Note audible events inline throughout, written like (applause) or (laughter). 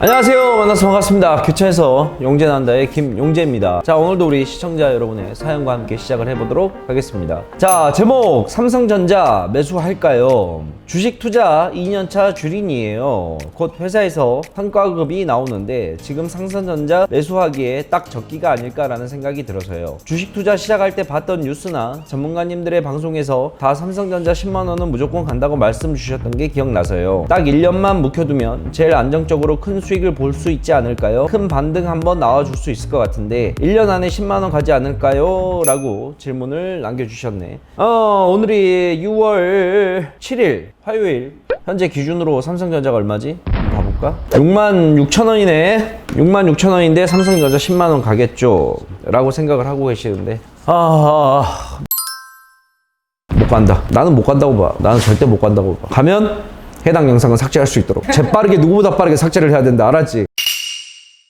안녕하세요. 만나서 반갑습니다. 교차에서 용재난다의 김용재입니다. 자, 오늘도 우리 시청자 여러분의 사연과 함께 시작을 해보도록 하겠습니다. 자, 제목 삼성전자 매수할까요? 주식 투자 2년차 주린이에요. 곧 회사에서 성과급이 나오는데 지금 삼성전자 매수하기에 딱 적기가 아닐까라는 생각이 들어서요. 주식 투자 시작할 때 봤던 뉴스나 전문가님들의 방송에서 다 삼성전자 10만 원은 무조건 간다고 말씀 주셨던 게 기억나서요. 딱 1년만 묵혀두면 제일 안정적으로 큰 수익을 볼 수 있지 않을까요? 큰 반등 한번 나와줄 수 있을 것 같은데 1년 안에 10만 원 가지 않을까요? 라고 질문을 남겨주셨네. 어, 오늘이 6월 7일 화요일 현재 기준으로 삼성전자가 얼마지? 봐볼까? 6만 6천 원이네. 6만 6천 원인데 삼성전자 10만 원 가겠죠? 라고 생각을 하고 계시는데 아, 못 간다. 나는 못 간다고 봐. 나는 절대 못 간다고 봐. 가면 해당 영상은 삭제할 수 있도록 재빠르게 (laughs) 누구보다 빠르게 삭제를 해야 된다. 알았지?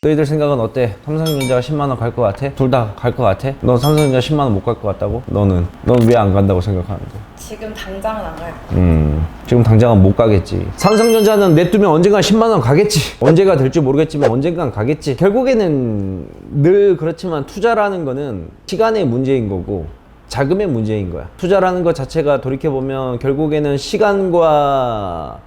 너희들 생각은 어때? 삼성전자가 10만 원 갈 것 같아? 둘 다 갈 것 같아? 넌 삼성전자 10만 원 못 갈 것 같다고? 너는? 넌 왜 안 간다고 생각하는데? 지금 당장은 안갈 거야. 음, 지금 당장은 못 가겠지. 삼성전자는 내두면 언젠간 10만 원 가겠지. (laughs) 언제가 될지 모르겠지만 언젠간 가겠지. 결국에는 늘 그렇지만 투자라는 거는 시간의 문제인 거고 자금의 문제인 거야. 투자라는 것 자체가 돌이켜 보면 결국에는 시간과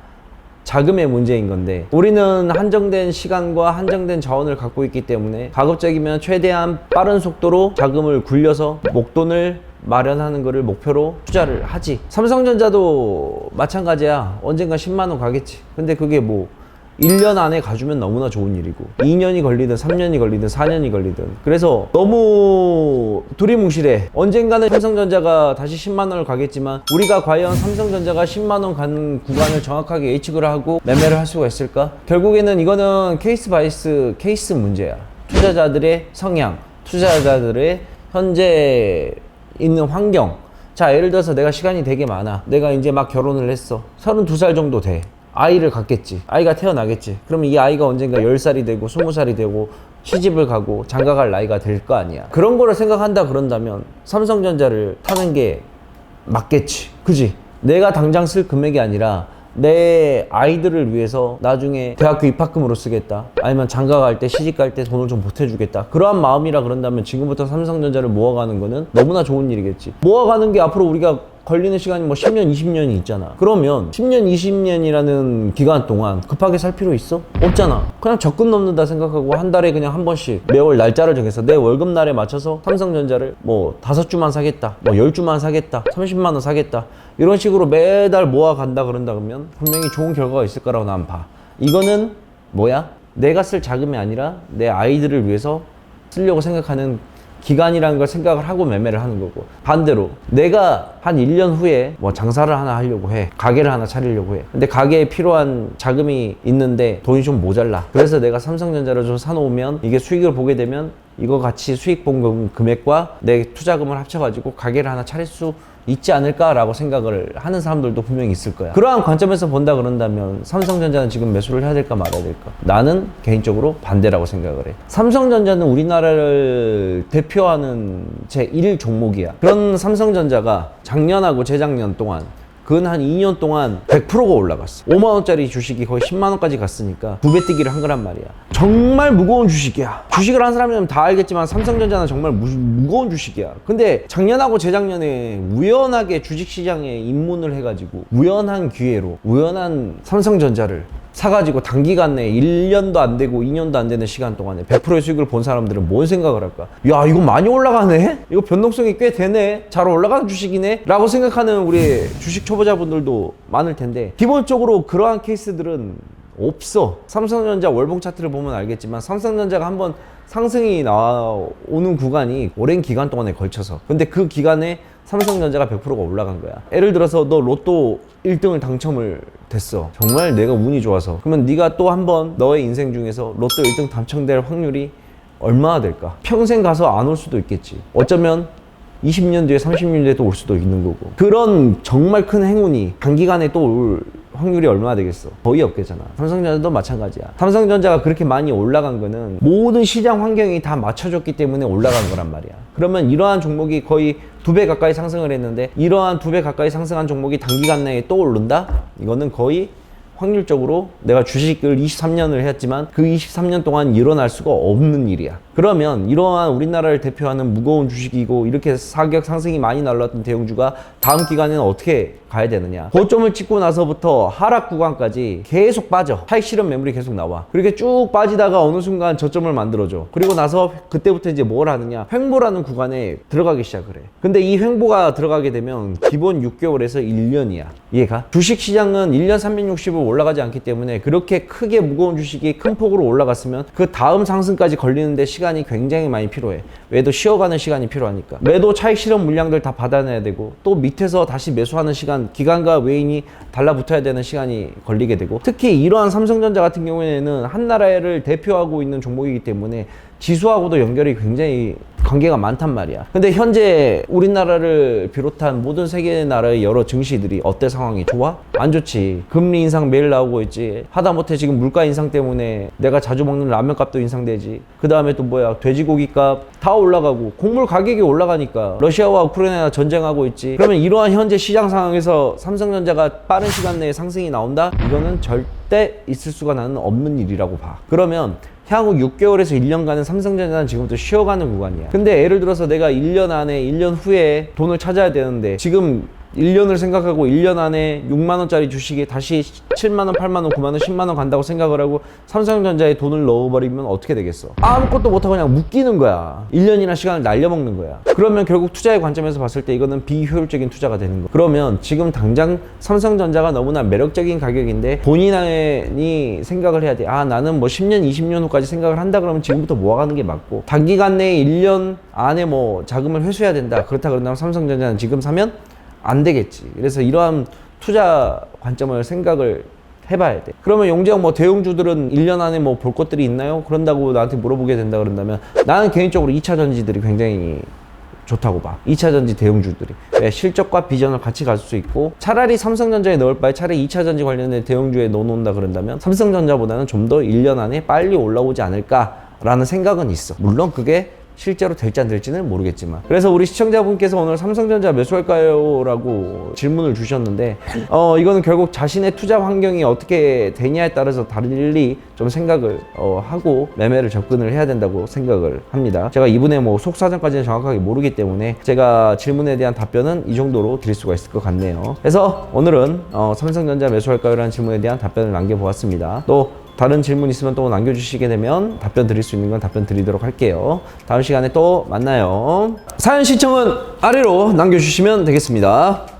자금의 문제인 건데 우리는 한정된 시간과 한정된 자원을 갖고 있기 때문에 가급적이면 최대한 빠른 속도로 자금을 굴려서 목돈을 마련하는 것을 목표로 투자를 하지. 삼성전자도 마찬가지야. 언젠가 10만 원 가겠지. 근데 그게 뭐 1년 안에 가주면 너무나 좋은 일이고 2년이 걸리든 3년이 걸리든 4년이 걸리든. 그래서 너무 두리뭉실해. 언젠가는 삼성전자가 다시 10만 원을 가겠지만 우리가 과연 삼성전자가 10만 원 가는 구간을 정확하게 예측을 하고 매매를 할 수가 있을까? 결국에는 이거는 케이스 바이스 케이스 문제야. 투자자들의 성향 투자자들의 현재 있는 환경. 자 예를 들어서 내가 시간이 되게 많아. 내가 이제 막 결혼을 했어. 32살 정도 돼 아이를 갖겠지. 아이가 태어나겠지. 그러면 이 아이가 언젠가 10살이 되고 20살이 되고 시집을 가고 장가갈 나이가 될 거 아니야. 그런 거를 생각한다 그런다면 삼성전자를 타는 게 맞겠지. 그지? 내가 당장 쓸 금액이 아니라 내 아이들을 위해서 나중에 대학교 입학금으로 쓰겠다. 아니면 장가 갈 때 시집 갈 때 돈을 좀 보태주겠다. 그러한 마음이라 그런다면 지금부터 삼성전자를 모아가는 거는 너무나 좋은 일이겠지. 모아가는 게 앞으로 우리가 걸리는 시간이 뭐 10년, 20년이 있잖아. 그러면 10년, 20년이라는 기간 동안 급하게 살 필요 있어? 없잖아. 그냥 적금 넣는다 생각하고 한 달에 그냥 한 번씩 매월 날짜를 정해서 내 월급 날에 맞춰서 삼성전자를 뭐 다섯 주만 사겠다, 뭐 열 주만 사겠다, 30만 원 사겠다. 이런 식으로 매달 모아간다 그런다 그러면 분명히 좋은 결과가 있을 거라고 난 봐. 이거는 뭐야? 내가 쓸 자금이 아니라 내 아이들을 위해서 쓰려고 생각하는 기간이라는 걸 생각을 하고 매매를 하는 거고. 반대로 내가 한 1년 후에 뭐 장사를 하나 하려고 해. 가게를 하나 차리려고 해. 근데 가게에 필요한 자금이 있는데 돈이 좀 모자라. 그래서 내가 삼성전자를 좀 사놓으면 이게 수익을 보게 되면 이거 같이 수익 본 금- 금액과 내 투자금을 합쳐가지고 가게를 하나 차릴 수 있지 않을까라고 생각을 하는 사람들도 분명히 있을 거야. 그러한 관점에서 본다 그런다면 삼성전자는 지금 매수를 해야 될까 말아야 될까? 나는 개인적으로 반대라고 생각을 해. 삼성전자는 우리나라를 대표하는 제1 종목이야. 그런 삼성전자가 작년하고 재작년 동안 근한 2년 동안 100%가 올라갔어. 5만 원짜리 주식이 거의 10만 원까지 갔으니까 두 배 뛰기를 한 거란 말이야. 정말 무거운 주식이야. 주식을 한 사람이면 다 알겠지만 삼성전자는 정말 무, 무거운 주식이야. 근데 작년하고 재작년에 우연하게 주식 시장에 입문을 해가지고 우연한 기회로 우연한 삼성전자를 사가지고 단기간 내에 1년도 안 되고 2년도 안 되는 시간 동안에 100%의 수익을 본 사람들은 뭔 생각을 할까? 야, 이거 많이 올라가네? 이거 변동성이 꽤 되네? 잘 올라가는 주식이네? 라고 생각하는 우리 주식 초보자분들도 많을 텐데, 기본적으로 그러한 케이스들은 없어. 삼성전자 월봉 차트를 보면 알겠지만, 삼성전자가 한번 상승이 나오는 구간이 오랜 기간 동안에 걸쳐서. 근데 그 기간에 삼성전자가 100%가 올라간 거야. 예를 들어서 너 로또 1등을 당첨을 됐어. 정말 내가 운이 좋아서. 그러면 네가 또 한 번 너의 인생 중에서 로또 1등 당첨될 확률이 얼마나 될까? 평생 가서 안 올 수도 있겠지. 어쩌면 20년 뒤에 30년 뒤에 또 올 수도 있는 거고. 그런 정말 큰 행운이 단기간에 또 올 확률이 얼마나 되겠어? 거의 없겠잖아. 삼성전자도 마찬가지야. 삼성전자가 그렇게 많이 올라간 거는 모든 시장 환경이 다 맞춰줬기 때문에 올라간 거란 말이야. 그러면 이러한 종목이 거의 두 배 가까이 상승을 했는데 이러한 두 배 가까이 상승한 종목이 단기간 내에 또 오른다? 이거는 거의 확률적으로 내가 주식을 23년을 했지만 그 23년 동안 일어날 수가 없는 일이야. 그러면 이러한 우리나라를 대표하는 무거운 주식이고 이렇게 사격 상승이 많이 날랐던 대형주가 다음 기간에는 어떻게 가야 되느냐. 고점을 찍고 나서부터 하락 구간까지 계속 빠져. 차익 실현 매물이 계속 나와. 그렇게 쭉 빠지다가 어느 순간 저점을 만들어줘. 그리고 나서 그때부터 이제 뭘 하느냐. 횡보라는 구간에 들어가기 시작을 해. 근데 이 횡보가 들어가게 되면 기본 6개월에서 1년이야. 이해가? 주식 시장은 1년 360을 올라가지 않기 때문에 그렇게 크게 무거운 주식이 큰 폭으로 올라갔으면 그 다음 상승까지 걸리는데 시간 이 굉장히 많이 필요해. 왜도 쉬어가는 시간이 필요하니까. 매도 차익 실현 물량들 다 받아내야 되고 또 밑에서 다시 매수하는 시간, 기관과 외인이 달라붙어야 되는 시간이 걸리게 되고 특히 이러한 삼성전자 같은 경우에는 한 나라를 대표하고 있는 종목이기 때문에 지수하고도 연결이 굉장히 관계가 많단 말이야. 근데 현재 우리나라를 비롯한 모든 세계 나라의 여러 증시들이 어때 상황이 좋아? 안 좋지. 금리 인상 매일 나오고 있지. 하다못해 지금 물가 인상 때문에 내가 자주 먹는 라면 값도 인상되지. 그 다음에 또 뭐야 돼지고기 값 다 올라가고 곡물 가격이 올라가니까 러시아와 우크라이나 전쟁하고 있지. 그러면 이러한 현재 시장 상황에서 삼성전자가 빠른 시간 내에 상승이 나온다? 이거는 절대 있을 수가 나는 없는 일이라고 봐. 그러면 향후 6개월에서 1년간은 삼성전자는 지금부터 쉬어가는 구간이야. 근데 예를 들어서 내가 1년 안에 1년 후에 돈을 찾아야 되는데 지금 1년을 생각하고 1년 안에 6만 원짜리 주식에 다시 7만 원, 8만 원, 9만 원, 10만 원 간다고 생각을 하고 삼성전자에 돈을 넣어버리면 어떻게 되겠어? 아무것도 못하고 그냥 묶이는 거야. 1년이나 시간을 날려먹는 거야. 그러면 결국 투자의 관점에서 봤을 때 이거는 비효율적인 투자가 되는 거야. 그러면 지금 당장 삼성전자가 너무나 매력적인 가격인데 본인이 생각을 해야 돼. 아 나는 뭐 10년, 20년 후까지 생각을 한다 그러면 지금부터 모아가는 게 맞고 단기간 내에 1년 안에 뭐 자금을 회수해야 된다. 그렇다 그런다면 삼성전자는 지금 사면 안 되겠지. 그래서 이러한 투자 관점을 생각을 해봐야 돼. 그러면 용재형 뭐 대형주들은 1년 안에 뭐 볼 것들이 있나요? 그런다고 나한테 물어보게 된다 그런다면 나는 개인적으로 2차 전지들이 굉장히 좋다고 봐. 2차 전지 대형주들이. 왜? 실적과 비전을 같이 갈수 있고 차라리 삼성전자에 넣을 바에 차라리 2차 전지 관련된 대형주에 넣어놓는다 그런다면 삼성전자보다는 좀 더 1년 안에 빨리 올라오지 않을까라는 생각은 있어. 물론 그게 실제로 될지 안 될지는 모르겠지만 그래서 우리 시청자분께서 오늘 삼성전자 매수할까요? 라고 질문을 주셨는데 어 이거는 결국 자신의 투자 환경이 어떻게 되냐에 따라서 달리 좀 생각을 어, 하고 매매를 접근을 해야 된다고 생각을 합니다 제가 이분의 뭐 속사정까지는 정확하게 모르기 때문에 제가 질문에 대한 답변은 이 정도로 드릴 수가 있을 것 같네요 그래서 오늘은 어, 삼성전자 매수할까요? 라는 질문에 대한 답변을 남겨보았습니다 또 다른 질문 있으면 또 남겨주시게 되면 답변 드릴 수 있는 건 답변 드리도록 할게요. 다음 시간에 또 만나요. 사연 시청은 아래로 남겨주시면 되겠습니다.